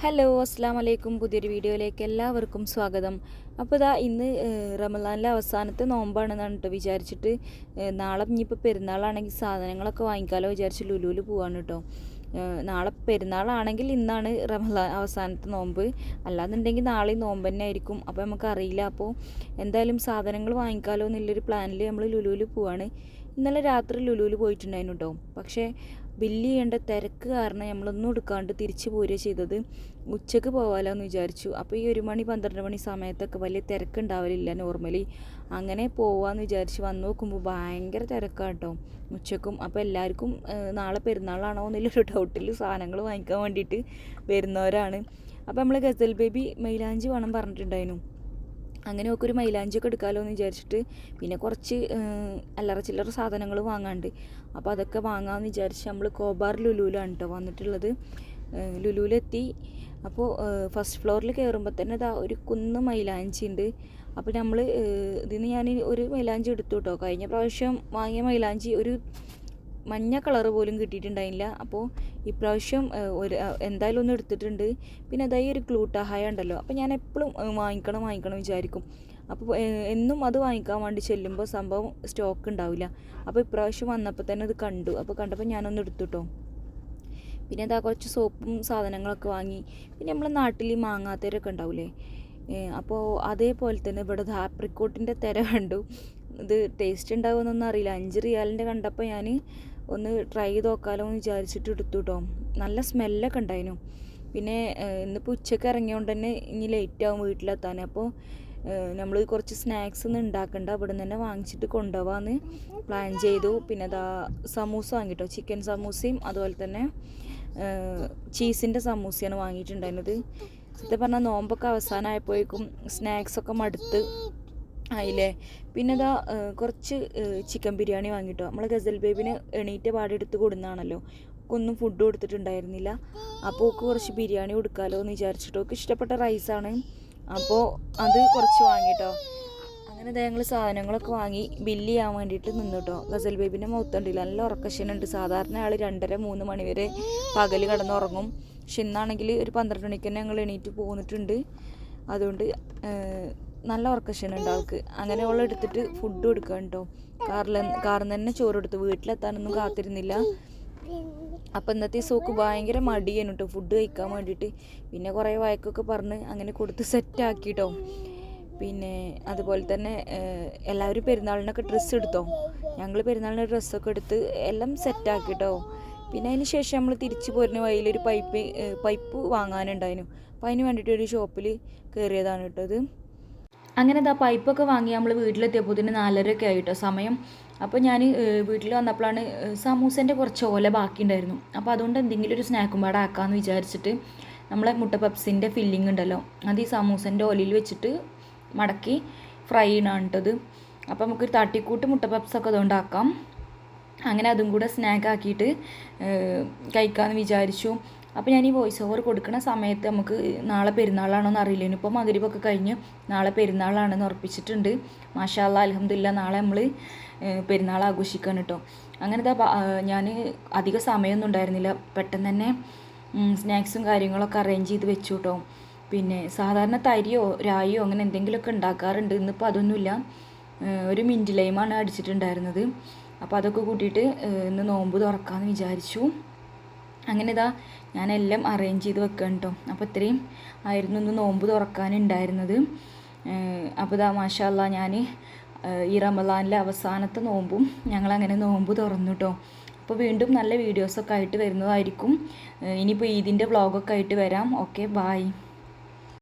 Hello അസ്സാം വലൈക്കും പുതിയൊരു വീഡിയോയിലേക്ക് എല്ലാവർക്കും സ്വാഗതം. അപ്പോൾ ഇതാ ഇന്ന് റമദാനിലെ അവസാനത്തെ നോമ്പാണെന്നാണ് കേട്ടോ വിചാരിച്ചിട്ട് നാളെ ഇനിയിപ്പോൾ പെരുന്നാളാണെങ്കിൽ സാധനങ്ങളൊക്കെ വാങ്ങിക്കാലോ വിചാരിച്ച് ലുലുവിൽ പോവാണ് കേട്ടോ നാളെ പെരുന്നാളാണെങ്കിൽ ഇന്നാണ് റമദാൻ അവസാനത്തെ നോമ്പ്. അല്ലാന്നുണ്ടെങ്കിൽ നാളെ നോമ്പ് തന്നെ ആയിരിക്കും. അപ്പോൾ നമുക്കറിയില്ല. അപ്പോൾ എന്തായാലും സാധനങ്ങൾ വാങ്ങിക്കാലോ എന്നുള്ളൊരു പ്ലാനിൽ നമ്മൾ ലുലുവിൽ പോവാണ്. ഇന്നലെ രാത്രി ലുലുവിൽ പോയിട്ടുണ്ടായിരുന്നു കേട്ടോ പക്ഷേ ബില്ല് ചെയ്യേണ്ട തിരക്ക് കാരണം നമ്മളൊന്നും എടുക്കാണ്ട് തിരിച്ചു പോരുക ചെയ്തത്. ഉച്ചയ്ക്ക് പോകാമല്ലോ വിചാരിച്ചു. അപ്പോൾ ഈ ഒരു മണി പന്ത്രണ്ട് മണി സമയത്തൊക്കെ വലിയ തിരക്കുണ്ടാവലില്ല നോർമലി അങ്ങനെ പോവാന്ന് വിചാരിച്ച് വന്ന് നോക്കുമ്പോൾ ഭയങ്കര തിരക്കാണ് കേട്ടോ ഉച്ചക്കും അപ്പോൾ എല്ലാവർക്കും നാളെ പെരുന്നാളാണോ എന്നുള്ളൊരു ഡൗട്ടിൽ സാധനങ്ങൾ വാങ്ങിക്കാൻ വേണ്ടിയിട്ട് വരുന്നവരാണ്. അപ്പോൾ നമ്മൾ ഗസൽ ബേബി മൈലാഞ്ചി വേണം പറഞ്ഞിട്ടുണ്ടായിരുന്നു. അങ്ങനെ ഒക്കെ ഒരു മൈലാഞ്ചിയൊക്കെ എടുക്കാമല്ലോ എന്ന് വിചാരിച്ചിട്ട് പിന്നെ കുറച്ച് അല്ലറ ചില്ലറ സാധനങ്ങൾ വാങ്ങാണ്ട്. അപ്പോൾ അതൊക്കെ വാങ്ങാമെന്ന് വിചാരിച്ച് നമ്മൾ കോബാർ ലുലുവിലാണ് കേട്ടോ വന്നിട്ടുള്ളത്. ലുലുവിലെത്തി അപ്പോൾ ഫസ്റ്റ് ഫ്ലോറിൽ കയറുമ്പോൾ തന്നെ ഇതാ ഒരു കുന്ന് മൈലാഞ്ചി ഉണ്ട് അപ്പോൾ നമ്മൾ ഇതിന് ഞാൻ ഒരു മൈലാഞ്ചി എടുത്തു കേട്ടോ കഴിഞ്ഞ പ്രാവശ്യം വാങ്ങിയ മൈലാഞ്ചി ഒരു മഞ്ഞ കളർ പോലും കിട്ടിയിട്ടുണ്ടായില്ല. അപ്പോൾ ഇപ്രാവശ്യം ഒരു എന്തായാലും ഒന്ന് എടുത്തിട്ടുണ്ട്. പിന്നെ അതായി ഒരു ഗ്ലൂട്ടാഹായ ഉണ്ടല്ലോ. അപ്പോൾ ഞാൻ എപ്പോഴും വാങ്ങിക്കണം വാങ്ങിക്കണം വിചാരിക്കും. അപ്പോൾ എന്നും അത് വാങ്ങിക്കാൻ വേണ്ടി ചെല്ലുമ്പോൾ സംഭവം സ്റ്റോക്ക് ഉണ്ടാവില്ല. അപ്പോൾ ഇപ്രാവശ്യം വന്നപ്പോൾ തന്നെ അത് കണ്ടു. അപ്പോൾ കണ്ടപ്പോൾ ഞാനൊന്ന് എടുത്തുട്ടോ. പിന്നെ എന്താ കുറച്ച് സോപ്പും സാധനങ്ങളൊക്കെ വാങ്ങി. പിന്നെ നമ്മളെ നാട്ടിൽ ഈ മാങ്ങാത്തരൊക്കെ ഉണ്ടാവില്ലേ അപ്പോൾ അതേപോലെ തന്നെ ഇവിടെ ആപ്രിക്കോട്ടിന്റെ തിര കണ്ടു. ഇത് ടേസ്റ്റ് ഉണ്ടാവുമെന്നൊന്നും അറിയില്ല. അഞ്ച് റിയാലിന്റെ കണ്ടപ്പോൾ ഞാൻ ഒന്ന് ട്രൈ ചെയ്ത് നോക്കാമല്ലോ എന്ന് വിചാരിച്ചിട്ട് എടുത്തു കേട്ടോ നല്ല സ്മെല്ലൊക്കെ ഉണ്ടായിരുന്നു പിന്നെ ഇന്നിപ്പോൾ ഉച്ചയ്ക്ക് ഇറങ്ങിയോണ്ട് തന്നെ ഇനി ലേറ്റ് ആവും വീട്ടിലെത്താൻ. അപ്പോൾ നമ്മൾ കുറച്ച് സ്നാക്സ് ഒന്നും ഉണ്ടാക്കണ്ട ഇവിടെ നിന്ന് തന്നെ വാങ്ങിച്ചിട്ട് കൊണ്ടുപോകാമെന്ന് പ്ലാൻ ചെയ്തു. പിന്നെ അതാ സമൂസ വാങ്ങിട്ടോ. ചിക്കൻ സമൂസയും അതുപോലെ തന്നെ ചീസിന്റെ സമൂസയാണ് വാങ്ങിയിട്ടുണ്ടായിരുന്നത്. സത്യം പറഞ്ഞാൽ നോമ്പൊക്കെ അവസാനമായപ്പോഴേക്കും സ്നാക്സൊക്കെ മടുത്ത് ആയില്ലേ? പിന്നെ ഇതാ കുറച്ച് ചിക്കൻ ബിരിയാണി വാങ്ങിട്ടോ. നമ്മൾ ഗസൽ ബേബിന് എണീറ്റ പാടെടുത്ത് കൊടുന്നാണല്ലോ. ഒന്നും ഫുഡ് കൊടുത്തിട്ടുണ്ടായിരുന്നില്ല. അപ്പോൾ ഓക്ക് കുറച്ച് ബിരിയാണി കൊടുക്കാമല്ലോ എന്ന് വിചാരിച്ചിട്ട് ഓക്ക് ഇഷ്ടപ്പെട്ട റൈസാണ് അപ്പോൾ അത് കുറച്ച് വാങ്ങിട്ടോ. അങ്ങനെ ദേ ഞങ്ങൾ സാധനങ്ങളൊക്കെ വാങ്ങി ബില്ല് ചെയ്യാൻ വേണ്ടിയിട്ട് നിന്നു കേട്ടോ ഗസൽ ബേബിന്റെ മുഖത്തുണ്ടില്ല നല്ല ഉറക്കശനുണ്ട് സാധാരണ ആൾ രണ്ടര മൂന്ന് മണി വരെ പകൽ കിടന്നുറങ്ങും. പക്ഷെ ഇന്നാണെങ്കിൽ ഒരു പന്ത്രണ്ട് മണിക്ക് തന്നെ ഞങ്ങൾ എണീറ്റ് പോന്നിട്ടുണ്ട്. അതുകൊണ്ട് നല്ല ഉറക്കക്ഷനുണ്ട് ആൾക്ക്. അങ്ങനെ അവൾ എടുത്തിട്ട് ഫുഡ് കൊടുക്കുക കേട്ടോ കാറിൽ കാറിൽ നിന്ന് തന്നെ ചോറ് കൊടുത്തു. വീട്ടിലെത്താനൊന്നും കാത്തിരുന്നില്ല. അപ്പം ഇന്നത്തെ സോക്ക് ഭയങ്കര മടിയാണ് കേട്ടോ ഫുഡ് കഴിക്കാൻ വേണ്ടിയിട്ട്. പിന്നെ കുറേ വഴക്കൊക്കെ പറഞ്ഞ് അങ്ങനെ കൊടുത്ത് സെറ്റാക്കി കേട്ടോ പിന്നെ അതുപോലെ തന്നെ എല്ലാവരും പെരുന്നാളിനൊക്കെ ഡ്രസ്സ് എടുത്തോ? ഞങ്ങൾ പെരുന്നാളിന് ഡ്രസ്സൊക്കെ എടുത്ത് എല്ലാം സെറ്റാക്കി കേട്ടോ പിന്നെ അതിന് ശേഷം നമ്മൾ തിരിച്ചു പോരുന്ന വഴിയിലൊരു പൈപ്പ് പൈപ്പ് വാങ്ങാനുണ്ടായിരുന്നു അപ്പോൾ അതിന് വേണ്ടിയിട്ട് ഒരു ഷോപ്പിൽ കയറിയതാണ് കേട്ടോ അങ്ങനെ ഇതാ പൈപ്പൊക്കെ വാങ്ങി നമ്മൾ വീട്ടിലെത്തിയപ്പോൾ ഇതിന് നാലരയൊക്കെ ആയിട്ടോ സമയം. അപ്പോൾ ഞാൻ വീട്ടിൽ വന്നപ്പോഴാണ് സമൂസേന്റെ കുറച്ച് ഓല ബാക്കിയുണ്ടായിരുന്നു അപ്പോൾ അതുകൊണ്ട് എന്തെങ്കിലും ഒരു സ്നാക്കും പാടെ ആക്കാമെന്ന് വിചാരിച്ചിട്ട് നമ്മളെ മുട്ട പപ്സിന്റെ ഫില്ലിംഗ് ഉണ്ടല്ലോ അത് ഈ സമൂസേന്റെ ഓലയിൽ വെച്ചിട്ട് മടക്കി ഫ്രൈ ചെയ്യണമാണ് കേട്ടത് അപ്പോൾ നമുക്കൊരു തട്ടിക്കൂട്ട് മുട്ട പപ്സൊക്കെ അതുകൊണ്ടാക്കാം അങ്ങനെ അതും കൂടെ സ്നാക്ക് ആക്കിയിട്ട് കഴിക്കാമെന്ന് വിചാരിച്ചു. അപ്പോൾ ഞാൻ ഈ വോയിസ് ഓവർ കൊടുക്കുന്ന സമയത്ത് നമുക്ക് നാളെ പെരുന്നാളാണോന്ന് അറിയില്ല. ഇനിയിപ്പോൾ മകരിവൊക്കെ കഴിഞ്ഞ് നാളെ പെരുന്നാളാണെന്ന് ഉറപ്പിച്ചിട്ടുണ്ട്. മാഷാല്ല അലഹമില്ല നാളെ നമ്മൾ പെരുന്നാൾ ആഘോഷിക്കാൻ കേട്ടോ അങ്ങനത്തെ ഞാൻ അധിക സമയമൊന്നും ഉണ്ടായിരുന്നില്ല. പെട്ടെന്ന് തന്നെ സ്നാക്സും കാര്യങ്ങളൊക്കെ അറേഞ്ച് ചെയ്ത് വെച്ചു കേട്ടോ പിന്നെ സാധാരണ തരിയോ രായോ അങ്ങനെ എന്തെങ്കിലുമൊക്കെ ഉണ്ടാക്കാറുണ്ട്. ഇന്നിപ്പോൾ അതൊന്നുമില്ല. ഒരു മിന്റ് ലൈമാണ് അടിച്ചിട്ടുണ്ടായിരുന്നത്. അപ്പോൾ അതൊക്കെ കൂട്ടിയിട്ട് ഇന്ന് നോമ്പ് തുറക്കാമെന്ന് വിചാരിച്ചു. അങ്ങനെ ഇതാ ഞാനെല്ലാം അറേഞ്ച് ചെയ്ത് വെക്കണം കേട്ടോ അപ്പോൾ ഇത്രയും ആയിരുന്നു ഇന്ന് നോമ്പ് തുറക്കാനുണ്ടായിരുന്നത്. അപ്പോൾ ഇതാ മാഷാല്ല ഞാൻ ഈ റമദാനിലെ അവസാനത്തെ നോമ്പും ഞങ്ങളങ്ങനെ നോമ്പ് തുറന്നു കേട്ടോ അപ്പോൾ വീണ്ടും നല്ല വീഡിയോസൊക്കെ ആയിട്ട് വരുന്നതായിരിക്കും. ഇനിയിപ്പോൾ ഈദിന്റെ വ്ളോഗൊക്കെ ആയിട്ട് വരാം. Okay bye